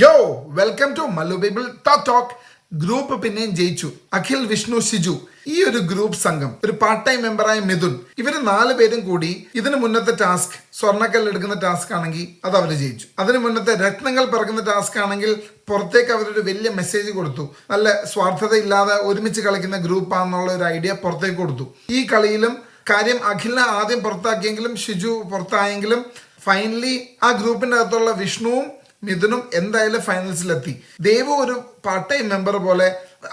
Yo welcome to Mallu Bible talk group പിന്നെയും ജയിച്ചു. അഖിൽ വിഷ്ണു ഷിജു. ഈ ഒരു ഗ്രൂപ്പ് സംഘം ഒരു പാർട്ട് ടൈം മെമ്പറായ മിഥുൻ ഇവർ നാല് പേരും കൂടി ഇതിന് മുന്നത്തെ ടാസ്ക് സ്വർണക്കല്ല് എടുക്കുന്ന ടാസ്ക് ആണെങ്കിൽ അത് അവർ ജയിച്ചു. അതിന് മുന്നത്തെ രത്നങ്ങൾ പറക്കുന്ന ടാസ്ക് ആണെങ്കിൽ പുറത്തേക്ക് അവരൊരു വലിയ മെസ്സേജ് കൊടുത്തു. നല്ല സ്വാർത്ഥത ഇല്ലാതെ ഒരുമിച്ച് കളിക്കുന്ന ഗ്രൂപ്പാന്നുള്ള ഒരു ഐഡിയ പുറത്തേക്ക് കൊടുത്തു. ഈ കളിയിലും കാര്യം അഖിലിനെ ആദ്യം പുറത്താക്കിയെങ്കിലും ഷിജു പുറത്തായെങ്കിലും ഫൈനലി ആ ഗ്രൂപ്പിന്റെ അകത്തുള്ള വിഷ്ണുവും മിഥുനും എന്തായാലും ഫൈനൽസിലെത്തി ദേവ് ഒരു പാർട്ട് ടൈം മെമ്പർ പോലെ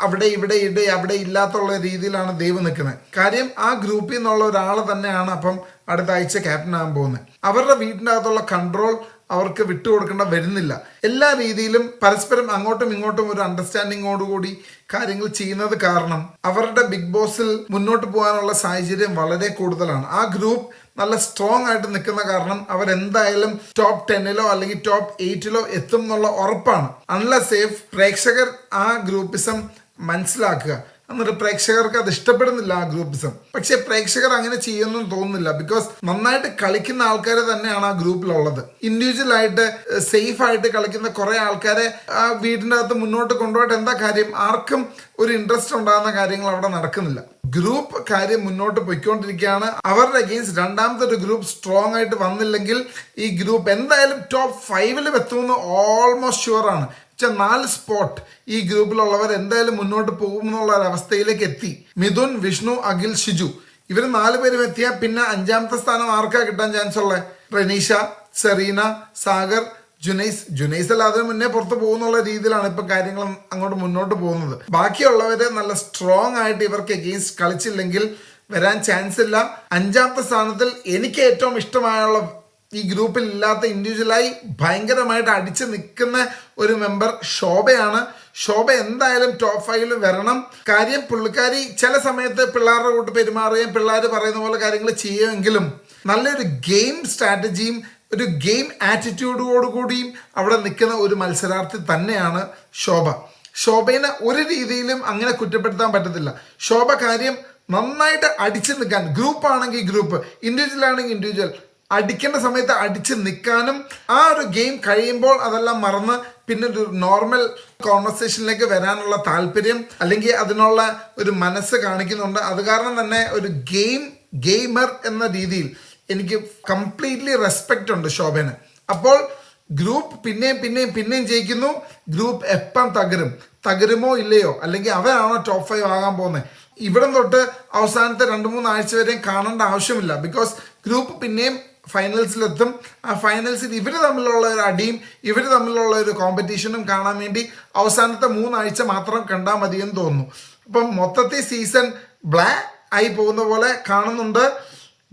അവിടെ ഇവിടെ ഇവിടെ അവിടെ ഇല്ലാത്തുള്ള രീതിയിലാണ് ദേവ് നിൽക്കുന്നത്. കാര്യം ആ ഗ്രൂപ്പിൽ നിന്നുള്ള ഒരാൾ തന്നെയാണ് അപ്പം അടുത്ത ആഴ്ച ക്യാപ്റ്റൻ ആകാൻ പോകുന്നത്. അവരുടെ വീടിന്റെ അകത്തുള്ള കൺട്രോൾ അവർക്ക് വിട്ടുകൊടുക്കേണ്ട വരുന്നില്ല. എല്ലാ രീതിയിലും പരസ്പരം അങ്ങോട്ടും ഇങ്ങോട്ടും ഒരു അണ്ടർസ്റ്റാൻഡിങ്ങോടുകൂടി കാര്യങ്ങൾ ചെയ്യുന്നത് കാരണം അവരുടെ ബിഗ് ബോസിൽ മുന്നോട്ട് പോകാനുള്ള സാഹചര്യം വളരെ കൂടുതലാണ്. ആ ഗ്രൂപ്പ് നല്ല സ്ട്രോങ് ആയിട്ട് നിൽക്കുന്ന കാരണം അവരെന്തായാലും ടോപ്പ് ടെന്നിലോ അല്ലെങ്കിൽ ടോപ്പ് എയ്റ്റിലോ എത്തും എന്നുള്ള ഉറപ്പാണ്. അൺല സേഫ് പ്രേക്ഷകർ ആ ഗ്രൂപ്പിസം മനസ്സിലാക്കുക. എന്നിട്ട് പ്രേക്ഷകർക്ക് അത് ഇഷ്ടപ്പെടുന്നില്ല ആ ഗ്രൂപ്പിസം പക്ഷെ പ്രേക്ഷകർ അങ്ങനെ ചെയ്യുമെന്നും തോന്നുന്നില്ല. ബിക്കോസ് നന്നായിട്ട് കളിക്കുന്ന ആൾക്കാരെ തന്നെയാണ് ആ ഗ്രൂപ്പിലുള്ളത് ഇൻഡിവിജ്വൽ ആയിട്ട് സേഫ് ആയിട്ട് കളിക്കുന്ന കുറെ ആൾക്കാരെ ആ വീടിന്റെ അകത്ത് മുന്നോട്ട് കൊണ്ടുപോയിട്ട് എന്താ കാര്യം? ആർക്കും ഒരു ഇൻട്രസ്റ്റ് ഉണ്ടാകുന്ന കാര്യങ്ങൾ അവിടെ നടക്കുന്നില്ല. ഗ്രൂപ്പ് കാര്യം മുന്നോട്ട് പോയിക്കൊണ്ടിരിക്കുകയാണ്. അവരുടെ അഗെയിൻസ്റ്റ് രണ്ടാമത്തെ ഒരു ഗ്രൂപ്പ് സ്ട്രോങ് ആയിട്ട് വന്നില്ലെങ്കിൽ ഈ ഗ്രൂപ്പ് എന്തായാലും ടോപ്പ് ഫൈവിലും എത്തുമെന്ന് ഓൾമോസ്റ്റ് ഷുവർ ആണ്. നാല് സ്പോട്ട് ഈ ഗ്രൂപ്പിലുള്ളവർ എന്തായാലും മുന്നോട്ട് പോകും എന്നുള്ള ഒരവസ്ഥയിലേക്ക് എത്തി. മിഥുൻ വിഷ്ണു അഖിൽ ഷിജു. ഇവർ നാല് പേരും എത്തിയാൽ പിന്നെ അഞ്ചാമത്തെ സ്ഥാനം ആർക്കാ കിട്ടാൻ ചാൻസ് ഉള്ളത് റനീഷ സെറീന സാഗർ ജുനൈസ്. ജുനൈസ് അല്ല അതിന് മുന്നേ പുറത്ത് പോകുന്നുള്ള രീതിയിലാണ് ഇപ്പൊ കാര്യങ്ങൾ അങ്ങോട്ട് മുന്നോട്ട് പോകുന്നത്. ബാക്കിയുള്ളവരെ നല്ല സ്ട്രോങ് ആയിട്ട് ഇവർക്ക് എഗെയിൻസ്റ്റ് കളിച്ചില്ലെങ്കിൽ വരാൻ ചാൻസ് ഇല്ല. അഞ്ചാമത്തെ സ്ഥാനത്തിൽ എനിക്ക് ഏറ്റവും ഇഷ്ടമായുള്ള ഈ ഗ്രൂപ്പിൽ ഇല്ലാത്ത ഇൻഡിവിജ്വലായി ഭയങ്കരമായിട്ട് അടിച്ച് നിൽക്കുന്ന ഒരു മെമ്പർ ശോഭയാണ്. ശോഭ എന്തായാലും ടോപ്പ് ഫൈവിൽ വരണം. കാര്യം പുള്ളിക്കാരി ചില സമയത്ത് പിള്ളേരുടെ കൂട്ട് പെരുമാറുകയും പിള്ളേർ പറയുന്ന പോലെ കാര്യങ്ങൾ ചെയ്യുമെങ്കിലും നല്ലൊരു ഗെയിം സ്ട്രാറ്റജിയും ഒരു ഗെയിം ആറ്റിറ്റ്യൂഡോടു കൂടിയും അവിടെ നിൽക്കുന്ന ഒരു മത്സരാർത്ഥി തന്നെയാണ് ശോഭ. ശോഭയെ ഒരു രീതിയിലും അങ്ങനെ കുറ്റപ്പെടുത്താൻ പറ്റത്തില്ല. ശോഭ കാര്യം നന്നായിട്ട് അടിച്ചു നിൽക്കാൻ ഗ്രൂപ്പ് ആണെങ്കിൽ ഗ്രൂപ്പ് ഇൻഡിവിജ്വൽ ആണെങ്കിൽ ഇൻഡിവിജ്വൽ അടിക്കേണ്ട സമയത്ത് അടിച്ച് നിൽക്കാനും ആ ഒരു ഗെയിം കഴിയുമ്പോൾ അതെല്ലാം മറന്ന് പിന്നെ ഒരു നോർമൽ കോൺവെർസേഷനിലേക്ക് വരാനുള്ള താല്പര്യം അല്ലെങ്കിൽ അതിനുള്ള ഒരു മനസ്സ് കാണിക്കുന്നുണ്ട്. അത് കാരണം തന്നെ ഒരു ഗെയിം ഗെയിമർ എന്ന രീതിയിൽ എനിക്ക് കംപ്ലീറ്റ്ലി റെസ്പെക്റ്റ് ഉണ്ട് ശോഭന്. അപ്പോൾ ഗ്രൂപ്പ് പിന്നെയും പിന്നെയും പിന്നെയും ജയിക്കുന്നു. ഗ്രൂപ്പ് എപ്പം തകരും? തകരുമോ ഇല്ലയോ? അല്ലെങ്കിൽ അവരാണോ ടോപ്പ് ഫൈവ് ആകാൻ പോകുന്നത്? ഇവിടം തൊട്ട് അവസാനത്തെ രണ്ട് മൂന്ന് ആഴ്ച വരെയും കാണേണ്ട ആവശ്യമില്ല. ബിക്കോസ് ഗ്രൂപ്പ് പിന്നെയും ഫൈനൽസിലെത്തും ആ ഫൈനൽസിൽ ഇവർ തമ്മിലുള്ള ഒരു അടിയും ഇവർ തമ്മിലുള്ള ഒരു കോമ്പറ്റീഷനും കാണാൻ വേണ്ടി അവസാനത്തെ മൂന്നാഴ്ച മാത്രം കണ്ടാൽ മതിയെന്ന് തോന്നുന്നു. അപ്പം മൊത്തത്തിൽ സീസൺ ബ്ലാ ആയി പോകുന്ന പോലെ കാണുന്നുണ്ട്.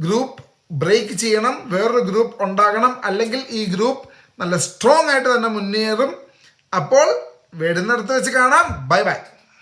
ഗ്രൂപ്പ് ബ്രേക്ക് ചെയ്യണം. വേറൊരു ഗ്രൂപ്പ് ഉണ്ടാകണം. അല്ലെങ്കിൽ ഈ ഗ്രൂപ്പ് നല്ല സ്ട്രോങ് ആയിട്ട് തന്നെ മുന്നേറും. അപ്പോൾ വരുന്നിടത്ത് വെച്ച് കാണാം. Bye bye